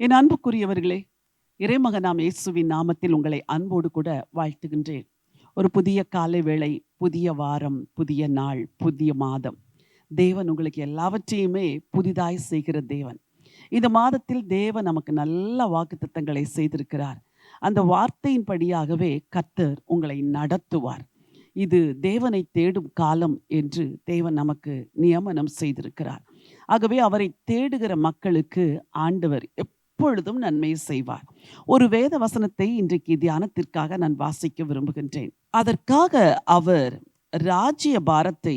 என் அன்புக்குரியவர்களே இறைமகனாம் இயேசுவின் நாமத்தில் உங்களை அன்போடு கூட வாழ்த்துகின்றேன். ஒரு புதிய காலை வேளை புதிய வாரம் புதிய நாள் புதிய மாதம். தேவன் உங்களுக்கு எல்லாவற்றையுமே புதிதாய் செய்கிற தேவன். இந்த மாதத்தில் தேவன் நமக்கு நல்ல வாக்குத்தத்தங்களை செய்திருக்கிறார். அந்த வார்த்தையின்படியாகவே கத்தர் உங்களை நடத்துவார். இது தேவனை தேடும் காலம் என்று தேவன் நமக்கு நியமனம் செய்திருக்கிறார். ஆகவே அவரை தேடுகிற மக்களுக்கு ஆண்டவர் எப்பொழுதும் நன்மை செய்வார். ஒரு வேத வசனத்தை இன்றைக்கு தியானத்திற்காக நான் வாசிக்க விரும்புகின்றேன். அதற்காக அவர் ராஜ்ய பாரத்தை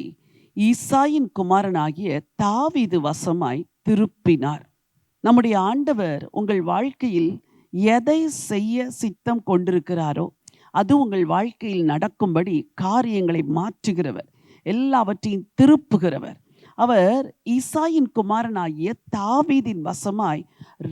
ஈசாயின் குமாரனாகிய தாவீது வசமாய் திருப்பினார். நம்முடைய ஆண்டவர் உங்கள் வாழ்க்கையில் எதை செய்ய சித்தம் கொண்டிருக்கிறாரோ அது உங்கள் வாழ்க்கையில் நடக்கும்படி காரியங்களை மாற்றுகிறவர் எல்லாவற்றையும் திருப்புகிறவர். அவர் ஈசாயின் குமாரனாகிய தாவீதின் வசமாய்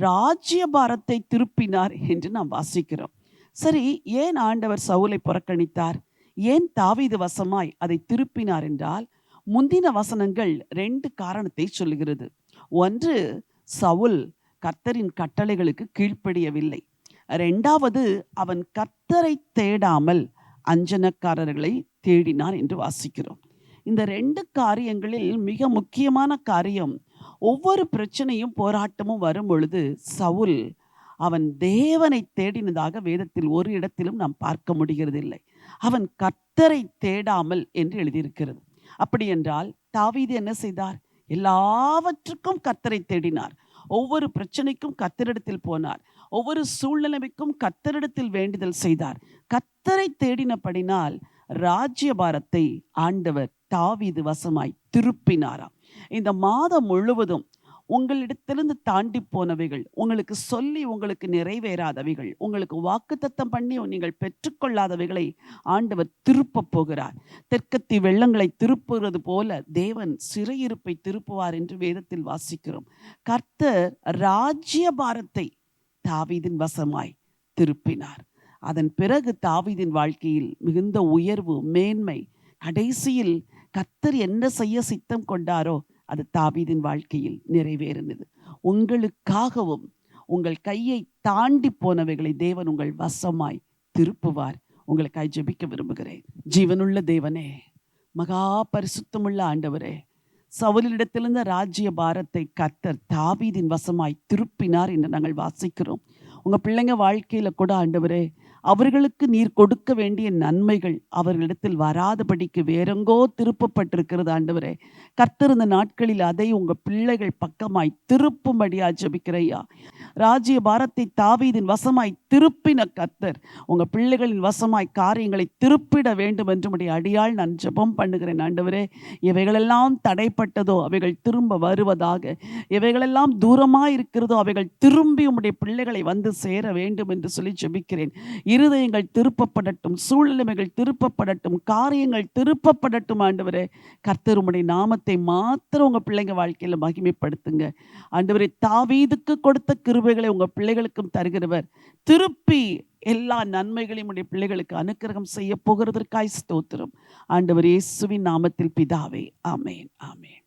ராஜ்யபாரத்தை திருப்பினார் என்று நாம் வாசிக்கிறோம். சரி ஏன் ஆண்டவர் சவுலை புறக்கணித்தார்? ஏன் தாவீது வசமாய் அதை திருப்பினார் என்றால் முந்தின வசனங்கள் ரெண்டு காரணத்தை சொல்லுகிறது. ஒன்று சவுல் கர்த்தரின் கட்டளைகளுக்கு கீழ்ப்படியவில்லை. ரெண்டாவது அவன் கர்த்தரை தேடாமல் அஞ்சனக்காரர்களை தேடினான் என்று வாசிக்கிறோம். இந்த ரெண்டு காரியங்களில் மிக முக்கியமான காரியம் ஒவ்வொரு பிரச்சனையும் போராட்டமும் வரும் பொழுது சவுல் அவன் தேவனை தேடினதாக வேதத்தில் ஒரு இடத்திலும் நாம் பார்க்க முடிகிறதில்லை. அவன் கர்த்தரை தேடாமல் என்று எழுதியிருக்கிறது. அப்படி என்றால் தாவீது என்ன செய்தார்? எல்லாவற்றுக்கும் கர்த்தரை தேடினார். ஒவ்வொரு பிரச்சனைக்கும் கத்தரிடத்தில் போனார். ஒவ்வொரு சூழ்நிலைமைக்கும் கத்தரிடத்தில் வேண்டுதல் செய்தார். கத்தரை தேடினபடினால் ராஜ்யபாரத்தை ஆண்டவர் தாவீது வசமாய் திருப்பினாராம். இந்த மாதம் முழுவதும் உங்களிடத்திலிருந்து தாண்டி போனவைகள் உங்களுக்கு சொல்லி உங்களுக்கு நிறைவேறாதவைகள் உங்களுக்கு வாக்குத்தத்தம் பண்ணி நீங்கள் பெற்றுக்கொள்ளாதவைகளை ஆண்டவர் திருப்பப் போகிறார். தெற்கத்தி வெள்ளங்களை திருப்புகிறது போல தேவன் சிறையிருப்பை திருப்புவார் என்று வேதத்தில் வாசிக்கிறோம். கர்த்தர் ராஜ்ய பாரத்தை தாவீதின் வசமாய் திருப்பினார். அதன் பிறகு தாவீதின் வாழ்க்கையில் மிகுந்த உயர்வு மேன்மை கடைசியில் கத்தர் என்ன செய்ய சித்தம் கொண்டாரோ அது தாவீதின் வாழ்க்கையில் நிறைவேறினது. உங்களுக்காகவும் உங்கள் கையை தாண்டி போனவைகளை தேவன் உங்கள் வசமாய் திருப்புவார். உங்களுக்காய் ஜெபிக்க விரும்புகிறேன். ஜீவனுள்ள தேவனே மகா பரிசுத்தமுள்ள ஆண்டவரே சவுலிடத்திலிருந்த ராஜ்ய பாரத்தை கத்தர் தாவீதின் வசமாய் திருப்பினார் என்று நாங்கள் வாசிக்கிறோம். உங்கள் பிள்ளைங்க வாழ்க்கையில் கூட ஆண்டவரே அவர்களுக்கு நீர் கொடுக்க வேண்டிய நன்மைகள் அவர்களிடத்தில் வராதபடிக்கு வேறெங்கோ திருப்பப்பட்டிருக்கிறது ஆண்டவரே. கத்திருந்த நாட்களில் அதை உங்கள் பிள்ளைகள் பக்கமாய் திருப்பும்படியா ஜபிக்கிறையா ராஜ்ய பாரத்தை தாவீதின் வசமாய் திருப்பின கர்த்தர். உங்கள் பிள்ளைகளின் வசமாய் காரியங்களை திருப்பிட வேண்டும் என்று உடைய அடியால் நான் ஜெபம் பண்ணுகிறேன் ஆண்டவரே. இவைகளெல்லாம் தடைப்பட்டதோ அவைகள் திரும்ப வருவதாக. இவைகளெல்லாம் தூரமாக இருக்கிறதோ அவைகள் திரும்பி உம்முடைய பிள்ளைகளை வந்து சேர வேண்டும் என்று சொல்லி ஜெபிக்கிறேன். இருதயங்கள் திருப்பப்படட்டும் சூழ்நிலைமைகள் திருப்பப்படட்டும் காரியங்கள் திருப்பப்படட்டும் ஆண்டவரே. கர்த்தர் உம்முடைய நாமத்தை மாத்திரம் உங்கள் பிள்ளைங்க வாழ்க்கையில் மகிமைப்படுத்துங்க. ஆண்டவரே தாவீதுக்கு கொடுத்த கிருப கிருபைகளை உங்கள் பிள்ளைகளுக்கும் தருகிறவர். திருப்பி எல்லா நன்மைகளையும் உடைய பிள்ளைகளுக்கு அனுக்கிரகம் செய்ய போகிறதற்காய் ஸ்தோத்திரம். ஆண்டவர் இயேசுவின் நாமத்தில் பிதாவே ஆமேன் ஆமேன்.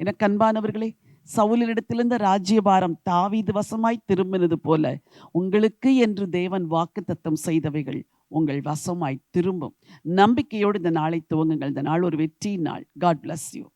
என கண்பானவர்களே சவுலினிடத்திலிருந்து ராஜ்யபாரம் தாவீது வசமாய் திரும்பினது போல உங்களுக்கு என்று தேவன் வாக்கு தத்தம் செய்தவைகள் உங்கள் வசமாய் திரும்பும். நம்பிக்கையோடு இந்த நாளை துவங்குங்கள். இந்த நாள் ஒரு வெற்றி நாள். God bless you